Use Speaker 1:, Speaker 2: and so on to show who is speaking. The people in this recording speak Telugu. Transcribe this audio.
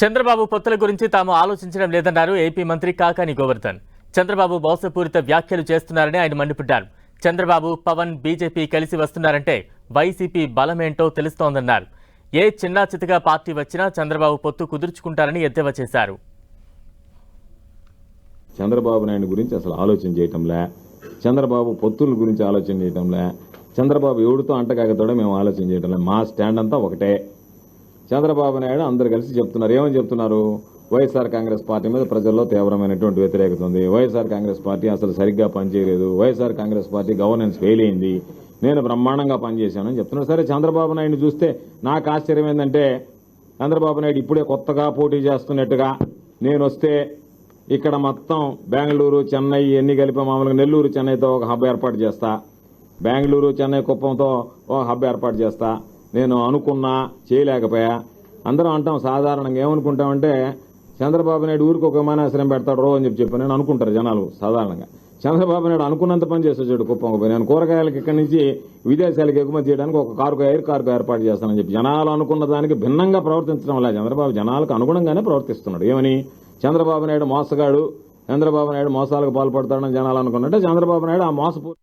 Speaker 1: చంద్రబాబు పొత్తుల గురించి తాము ఆలోచించడం లేదన్నారు ఏపీ మంత్రి కాకాని గోవర్ధన్. చంద్రబాబు మోసపూరిత వ్యాఖ్యలు చేస్తున్నారని ఆయన మండిపడ్డారు. చంద్రబాబు పవన్ బీజేపీ కలిసి వస్తున్నారంటే వైసీపీ బలమేంటో తెలుస్తోందన్నారు. ఏ చిన్నా చితగా పార్టీ వచ్చినా చంద్రబాబు పొత్తు కుదుర్చుకుంటారని ఎద్దేవా చేశారు.
Speaker 2: చంద్రబాబు నాయుడు గురించి అసలు ఆలోచన చేయటంలే. చంద్రబాబు పొత్తుల గురించి ఆలోచన చేయటంలే. చంద్రబాబు ఎవడితో అంటకాగతాడో మేము ఆలోచన చేయటంలే. మా స్టాండ్ అంతా ఒకటే. చంద్రబాబు నాయుడు అందరు కలిసి చెప్తున్నారు. ఏమని చెప్తున్నారు? వైఎస్ఆర్ కాంగ్రెస్ పార్టీ మీద ప్రజల్లో తీవ్రమైనటువంటి వ్యతిరేకత ఉంది. వైఎస్ఆర్ కాంగ్రెస్ పార్టీ అసలు సరిగ్గా పనిచేయలేదు. YSR Congress party governance fail అయింది. నేను బ్రహ్మాండంగా పనిచేశానని చెప్తున్నాను సరే చంద్రబాబు నాయుడు చూస్తే నాకు ఆశ్చర్యం ఏంటంటే చంద్రబాబు నాయుడు ఇప్పుడే కొత్తగా పోటీ చేస్తున్నట్టుగా నేను వస్తే ఇక్కడ మొత్తం బెంగళూరు చెన్నై ఎన్ని కలిపి? మామూలుగా నెల్లూరు చెన్నైతో ఒక హబ్ ఏర్పాటు చేస్తా. బెంగళూరు చెన్నై కుప్పంతో ఒక హబ్ ఏర్పాటు చేస్తా. నేను అనుకున్నా చేయలేకపోయా. అందరం అంటాం సాధారణంగా ఏమనుకుంటామంటే చంద్రబాబు నాయుడు ఊరికి ఒక విమానాశ్రయం పెడతాడు రో అని చెప్పి చెప్పి నేను అనుకుంటారు జనాలు సాధారణంగా. చంద్రబాబు నాయుడు అనుకున్నంత పని చేసేసాడు కుప్పం పోయి. నేను కూరగాయలకి ఇక్కడి నుంచి విదేశాలకు ఎగుమతి చేయడానికి ఒక కారుకు ఎయిర్ కారుకు ఏర్పాటు చేస్తానని చెప్పి. జనాలు అనుకున్న దానికి భిన్నంగా ప్రవర్తించడం వల్ల చంద్రబాబు జనాలకు అనుగుణంగానే ప్రవర్తిస్తున్నాడు. ఏమని? చంద్రబాబు నాయుడు మోసగాడు. చంద్రబాబు నాయుడు మోసాలకు పాల్పడతాడని జనాలు అనుకున్నట్టే చంద్రబాబు నాయుడు ఆ మోసపూర్